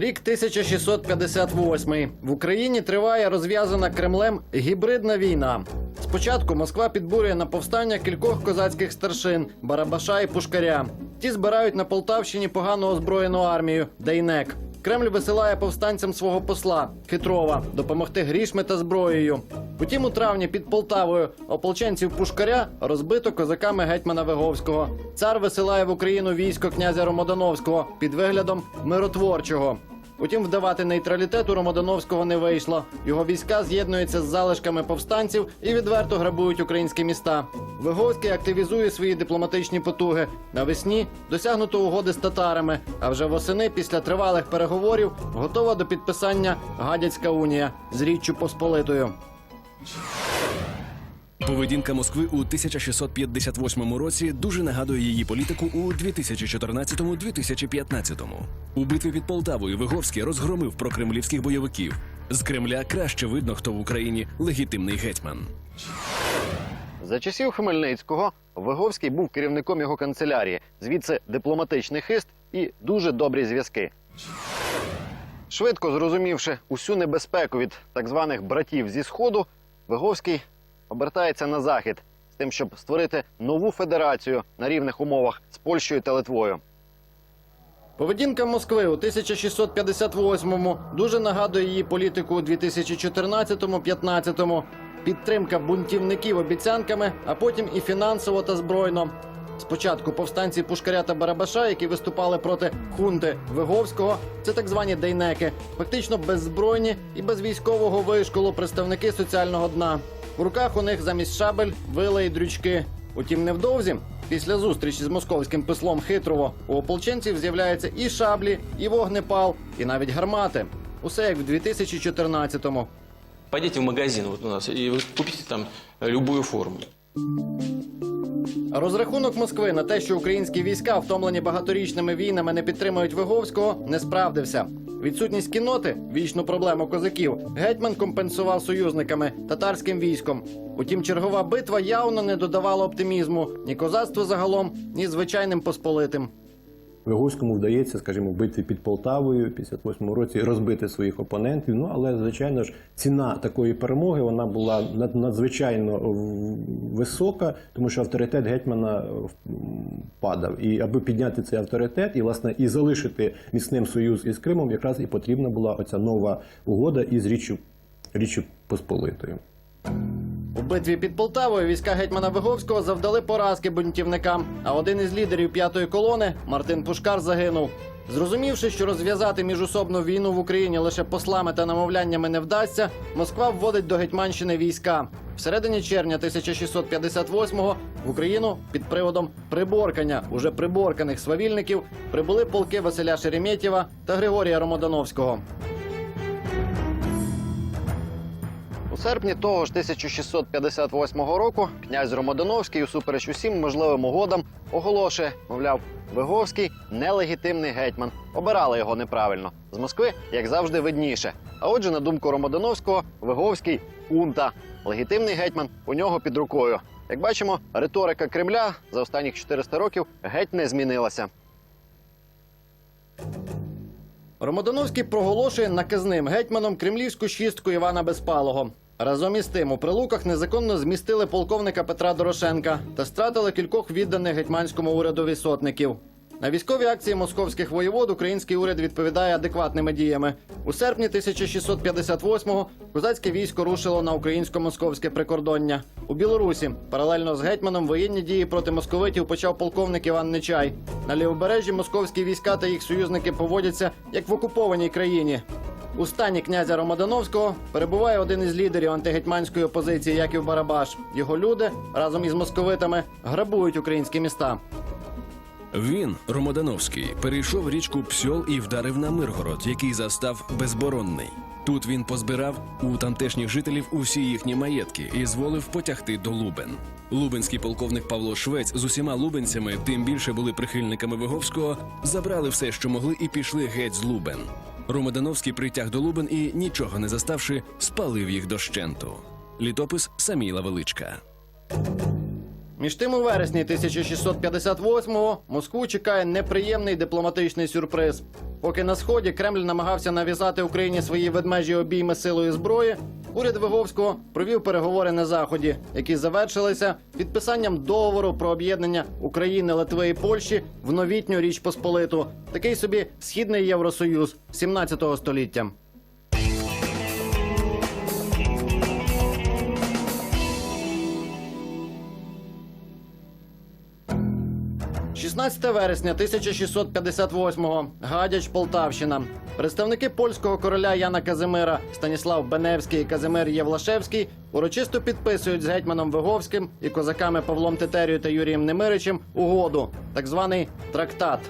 Рік 1658. В Україні триває розв'язана Кремлем гібридна війна. Спочатку Москва підбурює на повстання кількох козацьких старшин Барабаша і Пушкаря. Ті збирають на Полтавщині погано озброєну армію Дейнек. Кремль висилає повстанцям свого посла Хитрова допомогти грішми та зброєю. Утім, у травні під Полтавою ополченців Пушкаря розбито козаками гетьмана Виговського. Цар висилає в Україну військо князя Ромодановського під виглядом миротворчого. Утім, вдавати нейтралітет у Ромодановського не вийшло. Його війська з'єднуються з залишками повстанців і відверто грабують українські міста. Виговський активізує свої дипломатичні потуги. Навесні досягнуто угоди з татарами. А вже восени, після тривалих переговорів, готова до підписання Гадяцька унія з Річчю Посполитою. Поведінка Москви у 1658 році дуже нагадує її політику у 2014-2015. У битві під Полтавою Виговський розгромив прокремлівських бойовиків. З Кремля краще видно, хто в Україні легітимний гетьман. За часів Хмельницького Виговський був керівником його канцелярії, звідси дипломатичний хист і дуже добрі зв'язки. Швидко зрозумівши усю небезпеку від так званих братів зі сходу, Виговський обертається на захід з тим, щоб створити нову федерацію на рівних умовах з Польщею та Литвою. Поведінка Москви у 1658-му дуже нагадує її політику у 2014-15-му. Підтримка бунтівників обіцянками, а потім і фінансово та збройно. Спочатку повстанці Пушкаря та Барабаша, які виступали проти хунти Виговського, це так звані дейнеки, фактично беззбройні і без військового вишколу представники соціального дна. В руках у них замість шабель вили й дрючки. Утім, невдовзі, після зустрічі з московським пислом Хитрово, у ополченців з'являються і шаблі, і вогнепал, і навіть гармати. Усе як в 2014-му. Пойдите в магазин вот у нас вы купите там э, любую форму. Розрахунок Москви на те, що українські війська, втомлені багаторічними війнами, не підтримують Виговського, не справдився. Відсутність кінноти вічну проблему козаків. Гетьман компенсував союзниками татарським військом. Утім, чергова битва явно не додавала оптимізму ні козацтву загалом, ні звичайним посполитим. Виговському вдається, скажімо, в битві під Полтавою в 58-му році розбити своїх опонентів. Ну але звичайно ж ціна такої перемоги вона була над- надзвичайно висока, тому що авторитет гетьмана е, падав. І аби підняти цей авторитет і власне і залишити міцним союз із Кримом, якраз і потрібна була оця нова угода із Річчю, Річчю Посполитою. У битві під Полтавою війська гетьмана Виговського завдали поразки бунтівникам. А один із лідерів п'ятої колони Мартин Пушкар загинув. Зрозумівши, що розв'язати міжусобну війну в Україні лише послами та намовляннями не вдасться, Москва вводить до Гетьманщини війська. Всередині червня 1658-го в Україну під приводом приборкання уже приборканих свавільників прибули полки Василя Шереметєва та Григорія Ромодановського. У серпні того ж 1658 року князь Ромодановський, усупереч усім можливим угодам, оголошує, мовляв, Виговський нелегітимний гетьман. Обирали його неправильно. З Москви, як завжди, видніше. А отже, на думку Ромодановського, Виговський хунта. Легітимний гетьман у нього під рукою. Як бачимо, риторика Кремля за останніх 400 років геть не змінилася. Ромодановський проголошує наказним гетьманом кремлівську шістку Івана Безпалого. Разом із тим у прилуках незаконно змістили полковника Петра Дорошенка та стратили кількох відданих гетьманському урядові сотників. На військові акції московських воєвод український уряд відповідає адекватними діями. У серпні 1658-го козацьке військо рушило на українсько-московське прикордоння. У Білорусі паралельно з гетьманом воєнні дії проти московитів почав полковник Іван Нечай. На лівобережжі московські війська та їх союзники поводяться як в окупованій країні. У стані князя Ромадановського перебуває один із лідерів антигетьманської опозиції Яків Барабаш. Його люди разом із московитами грабують українські міста. Він, Ромодановський, перейшов річку Псьол і вдарив на Миргород, який застав безборонний. Тут він позбирав у тамтешніх жителів усі їхні маєтки і зволив потягти до Лубен. Лубенський полковник Павло Швець з усіма лубенцями, тим більше були прихильниками Виговського, забрали все, що могли, і пішли геть з Лубен. Ромодановський притяг до Лубен і, нічого не заставши, спалив їх дощенту. Літопис Саміла Величка. Між тим, у вересні 1658-го Москву чекає неприємний дипломатичний сюрприз. Поки на сході Кремль намагався нав'язати Україні свої ведмежі обійми силою зброї, уряд Виговського провів переговори на заході, які завершилися підписанням договору про об'єднання України, Литви і Польщі в новітню Річ Посполиту, такий собі східний Євросоюз 17 століття. 16 вересня 1658-го. Гадяч Полтавщина. Представники польського короля Яна Казимира Станіслав Беневський і Казимир Євлашевський урочисто підписують з гетьманом Виговським і козаками Павлом Тетерію та Юрієм Немиричем угоду, так званий трактат.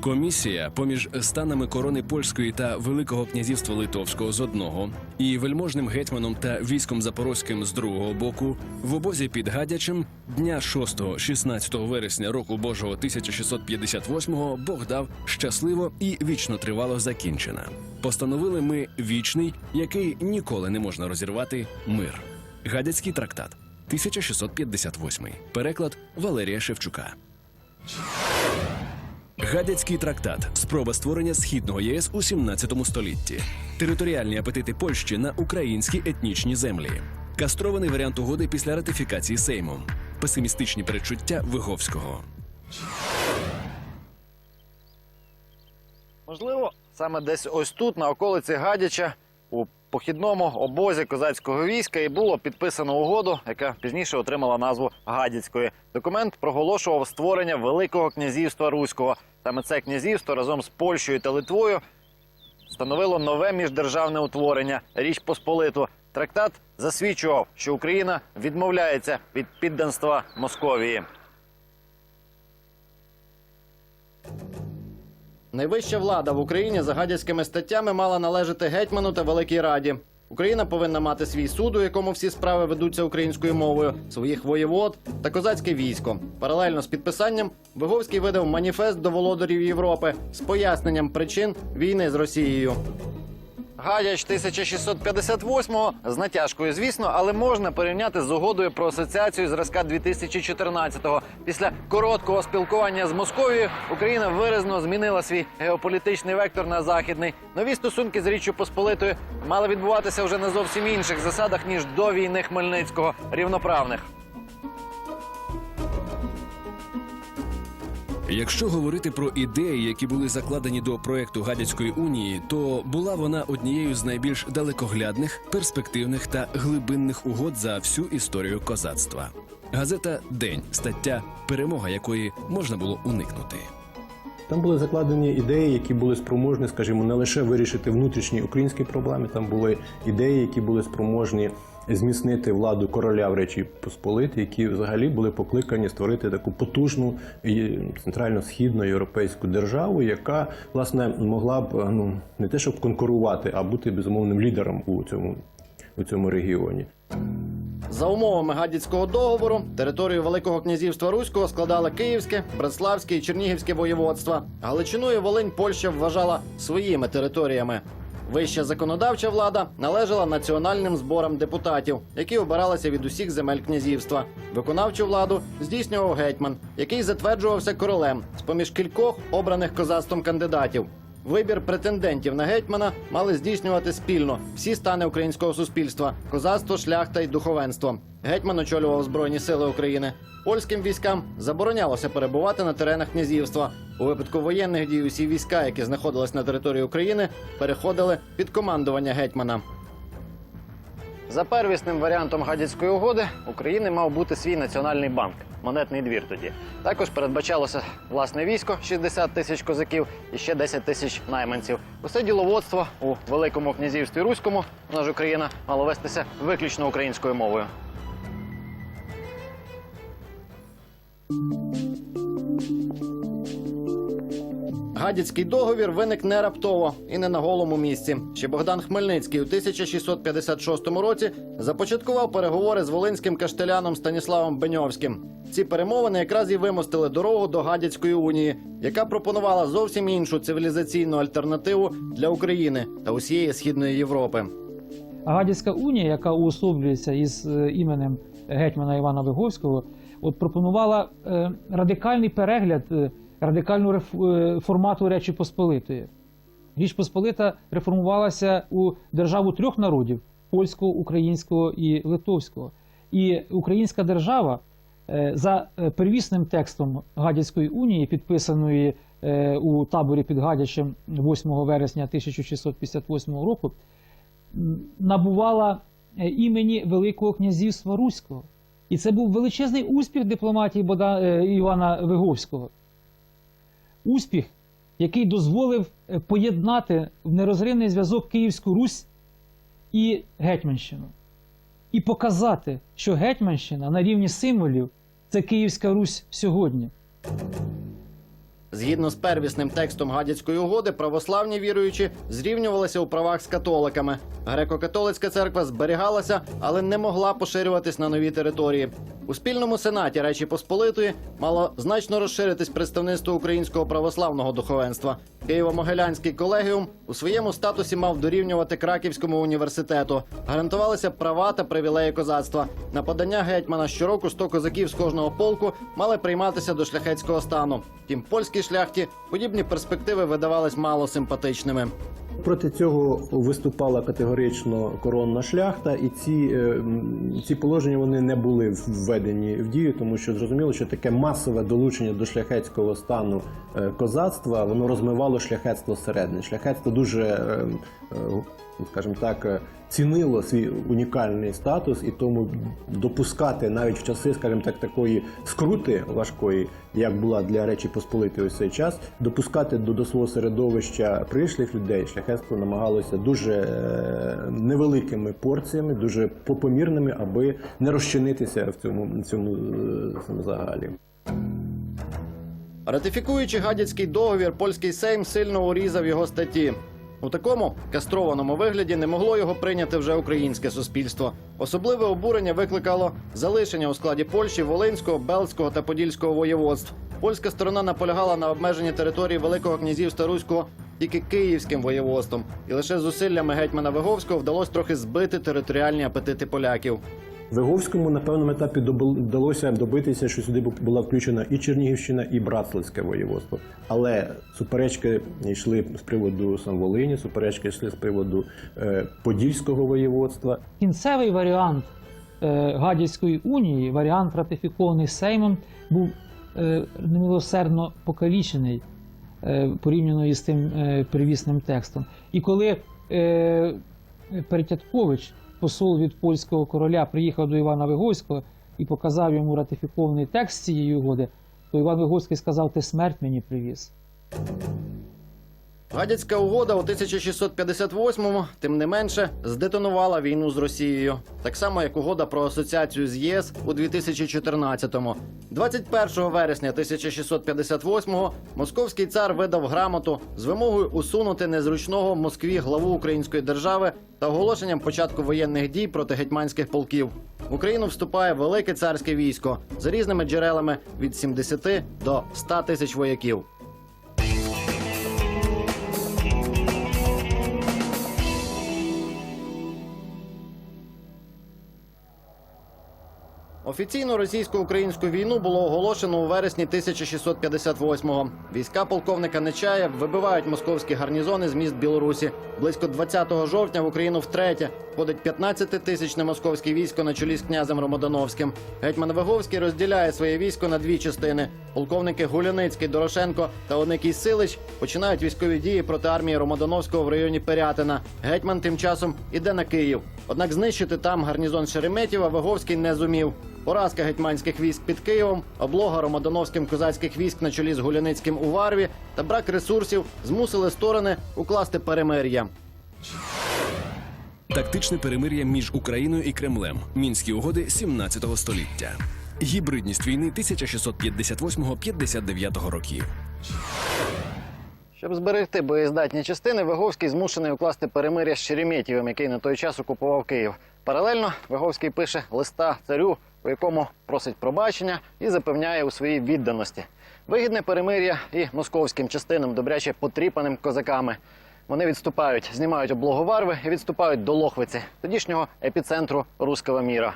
Комісія поміж станами корони польської та Великого князівства Литовського з одного і вельможним гетьманом та військом запорозьким з другого боку в обозі під Гадячем дня 6-16 вересня року Божого 1658-го Бог дав щасливо і вічно тривало закінчена. Постановили ми вічний, який ніколи не можна розірвати мир. Гадяцький трактат 1658. Переклад Валерія Шевчука. Гадяцький трактат спроба створення східного ЄС у 17 столітті. Територіальні апетити Польщі на українські етнічні землі. Кастрований варіант угоди після ратифікації Сеймом. Песимістичні передчуття Виговського. Можливо, саме десь ось тут, на околиці Гадяча, у похідному обозі козацького війська і було підписано угоду, яка пізніше отримала назву Гадяцької. Документ проголошував створення Великого князівства Руського. Саме це князівство разом з Польщею та Литвою становило нове міждержавне утворення Річ Посполиту. Трактат засвідчував, що Україна відмовляється від підданства Московії. Найвища влада в Україні за гадяцькими статтями мала належати гетьману та Великій Раді. Україна повинна мати свій суд, у якому всі справи ведуться українською мовою, своїх воєвод та козацьке військо. Паралельно з підписанням Виговський видав маніфест до володарів Європи з поясненням причин війни з Росією. Гадяч 1658-го з натяжкою, звісно, але можна порівняти з угодою про асоціацію зразка 2014-го. Після короткого спілкування з Московією Україна виразно змінила свій геополітичний вектор на західний. Нові стосунки з Річчю Посполитою мали відбуватися вже на зовсім інших засадах ніж до війни Хмельницького рівноправних. Якщо говорити про ідеї, які були закладені до проекту Гадяцької унії, то була вона однією з найбільш далекоглядних, перспективних та глибинних угод за всю історію козацтва. Газета День, стаття перемога якої можна було уникнути. Там були закладені ідеї, які були спроможні, скажімо, не лише вирішити внутрішні українські проблеми. Там були ідеї, які були спроможні зміцнити владу короля в Речі Посполити, які взагалі були покликані створити таку потужну центрально-східну європейську державу, яка власне могла б ну не те, щоб конкурувати, а бути безумовним лідером у цьому, у цьому регіоні. За умовами Гадяцького договору територію Великого князівства Руського складали Київське, Братславське і Чернігівське воєводства. Галичину і Волинь Польща вважала своїми територіями. Вища законодавча влада належала національним зборам депутатів, які обиралися від усіх земель князівства. Виконавчу владу здійснював гетьман, який затверджувався королем з поміж кількох обраних козацтвом кандидатів. Вибір претендентів на гетьмана мали здійснювати спільно всі стани українського суспільства: козацтво, шляхта й духовенство. Гетьман очолював збройні сили України. Польським військам заборонялося перебувати на теренах князівства. У випадку воєнних дій усі війська, які знаходились на території України, переходили під командування гетьмана. За первісним варіантом гадяцької угоди України мав бути свій національний банк, монетний двір тоді. Також передбачалося власне військо 60 тисяч козаків і ще 10 тисяч найманців. Усе діловодство у Великому князівстві Руському, вона ж Україна, мало вестися виключно українською мовою. Гадяцький договір виник не раптово і не на голому місці. Ще Богдан Хмельницький у 1656 році започаткував переговори з волинським каштеляном Станіславом Беньовським. Ці перемовини якраз і вимостили дорогу до Гадяцької унії, яка пропонувала зовсім іншу цивілізаційну альтернативу для України та усієї східної Європи. Гадяцька унія, яка уособлюється із е, іменем гетьмана Івана Виговського, от пропонувала е, радикальний перегляд е, радикальну реф- е, Речі Посполитої. Річ Посполита реформувалася у державу трьох народів польського, українського і литовського. І українська держава е, за е, первісним текстом Гадяцької унії, підписаної у таборі під Гадячем 8 вересня 1658 року, набувала імені Великого князівства Руського. І це був величезний успіх дипломатії Бода, Івана Виговського. Успіх, який дозволив е, поєднати в нерозривний зв'язок Київську Русь і Гетьманщину. І показати, що Гетьманщина на рівні символів це Київська Русь сьогодні. Згідно з первісним текстом гадяцької угоди, православні віруючі зрівнювалися у правах з католиками. Греко-католицька церква зберігалася, але не могла поширюватись на нові території. У спільному сенаті Речі Посполитої мало значно розширитись представництво українського православного духовенства. Києво-Могилянський колегіум у своєму статусі мав дорівнювати Краківському університету. Гарантувалися права та привілеї козацтва. На подання гетьмана щороку 100 козаків з кожного полку мали прийматися до шляхетського стану. Тим польській шляхті подібні перспективи видавались мало симпатичними. Проти цього виступала категорично коронна шляхта, і ці, е, ці положення вони не були введені в дію, тому що зрозуміло, що таке масове долучення до шляхетського стану е, козацтва воно розмивало шляхетство зсередини. Шляхетство дуже, е, скажімо так, цінило свій унікальний статус, і тому допускати навіть в часи, скажімо так, такої скрути важкої, як була для Речі Посполитої ось цей час, допускати до, до свого середовища прийшлих людей шляхетство намагалося дуже е, невеликими порціями, дуже попомірними, аби не розчинитися в цьому, цьому, е, цьому загалі. Ратифікуючи гадяцький договір, польський сейм сильно урізав його статті. У такому кастрованому вигляді не могло його прийняти вже українське суспільство. Особливе обурення викликало залишення у складі Польщі Волинського, Белського та Подільського воєводств. Польська сторона наполягала на обмеженні території Великого князівства Руського тільки київським воєводством, і лише зусиллями гетьмана Виговського вдалося трохи збити територіальні апетити поляків. Виговському на певному етапі вдалося добитися, що сюди була включена і Чернігівщина, і Братславське воєводство. Але суперечки йшли з приводу Самволині, суперечки йшли з приводу е, Подільського воєводства. Кінцевий варіант е, Гадяцької унії, варіант ратифікований Сеймом, був е, немилосердно покалічений порівняно із тим привісним первісним текстом. І коли е, Перетяткович, посол від польського короля, приїхав до Івана Вигойського і показав йому ратифікований текст цієї угоди, то Іван Вигойський сказав: Ти смерть мені привіз. Гадяцька угода у 1658-му, тим не менше, здетонувала війну з Росією, так само як угода про асоціацію з ЄС у 2014-му. 21 вересня 1658-го московський цар видав грамоту з вимогою усунути незручного Москві главу української держави та оголошенням початку воєнних дій проти гетьманських полків. В Україну вступає велике царське військо за різними джерелами від 70 до 100 тисяч вояків. Офіційно російсько-українську війну було оголошено у вересні 1658-го. Війська полковника Нечая вибивають московські гарнізони з міст Білорусі. Близько 20 жовтня в Україну втретє входить 15-тисячне московське військо на чолі з князем Ромодановським. Гетьман Виговський розділяє своє військо на дві частини. Полковники Гуляницький, Дорошенко та Оникій Силич починають військові дії проти армії Ромодановського в районі Пирятина. Гетьман тим часом іде на Київ. Однак знищити там гарнізон Шереметєва Виговський не зумів. Поразка гетьманських військ під Києвом, облога Ромодановським козацьких військ на чолі з Гуляницьким у Варві та брак ресурсів змусили сторони укласти перемир'я. Тактичне перемир'я між Україною і Кремлем. Мінські угоди 17 століття. Гібридність війни 1658-59 років. Щоб зберегти боєздатні частини, Виговський змушений укласти перемир'я з Шереметєвим, який на той час окупував Київ. Паралельно Виговський пише листа царю, у якому просить пробачення і запевняє у своїй відданості. Вигідне перемир'я і московським частинам, добряче потріпаним козаками. Вони відступають, знімають облогу Варви і відступають до Лохвиці, тодішнього епіцентру руського міра.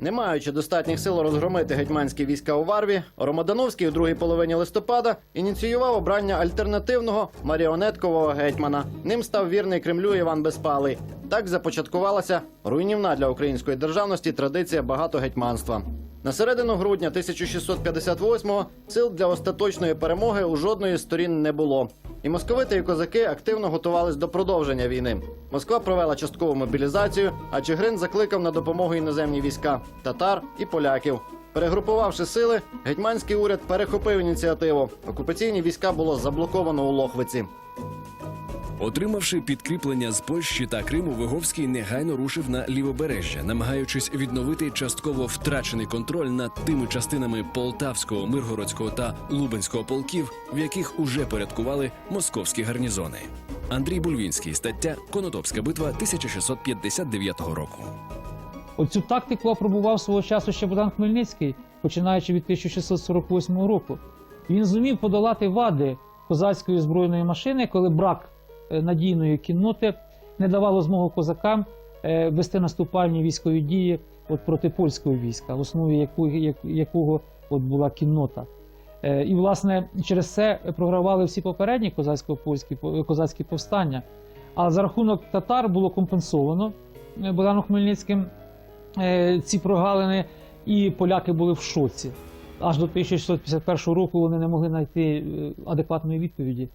Не маючи достатніх сил розгромити гетьманські війська у Варві, Ромодановський у другій половині листопада ініціював обрання альтернативного маріонеткового гетьмана. Ним став вірний Кремлю Іван Безпалий. Так започаткувалася руйнівна для української державності традиція багатогетьманства. На середину грудня 1658-го сил для остаточної перемоги у жодної з сторін не було. І московити і козаки активно готувались до продовження війни. Москва провела часткову мобілізацію, а Чигрин закликав на допомогу іноземні війська татар і поляків. Перегрупувавши сили, гетьманський уряд перехопив ініціативу. Окупаційні війська було заблоковано у Лохвиці. Отримавши підкріплення з Польщі та Криму, Виговський негайно рушив на лівобережжя, намагаючись відновити частково втрачений контроль над тими частинами Полтавського, Миргородського та Лубенського полків, в яких уже порядкували московські гарнізони. Андрій Бульвінський, стаття Конотопська битва 1659 року. Оцю тактику опробував свого часу ще Богдан Хмельницький, починаючи від 1648 року. Він зумів подолати вади козацької збройної машини, коли брак надійної кінноти не давало змогу козакам е, вести наступальні військові дії от проти польського війська, в основі якого, якого от була кіннота. Е, І, власне, через це програвали всі попередні козацько-польські по- козацькі повстання. А за рахунок татар було компенсовано е, Богданом Хмельницьким е, ці прогалини, і поляки були в шоці. Аж до 1651 року вони не могли знайти е, адекватної відповіді.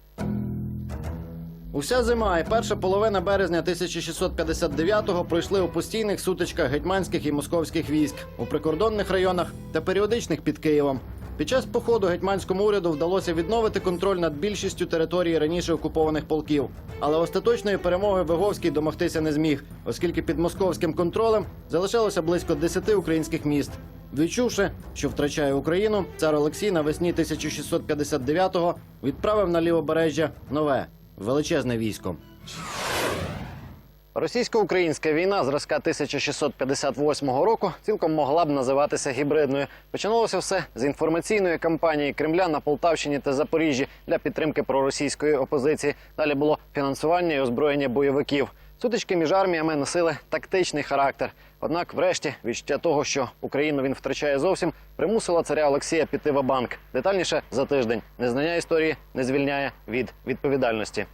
Уся зима і перша половина березня 1659-го пройшли у постійних сутичках гетьманських і московських військ у прикордонних районах та періодичних під Києвом. Під час походу гетьманському уряду вдалося відновити контроль над більшістю території раніше окупованих полків. Але остаточної перемоги Виговський домогтися не зміг, оскільки під московським контролем залишалося близько 10 українських міст. Відчувши, що втрачає Україну, цар Олексій навесні 1659-го відправив на лівобережжя нове величезне військо. Російсько-українська війна зразка 1658 року цілком могла б називатися гібридною. Починалося все з інформаційної кампанії Кремля на Полтавщині та Запоріжжі для підтримки проросійської опозиції. Далі було фінансування і озброєння бойовиків. Сутички між арміями носили тактичний характер. Однак, врешті, відчуття того, що Україну він втрачає зовсім, примусила царя Олексія піти в банк детальніше за тиждень. Незнання історії не звільняє від відповідальності.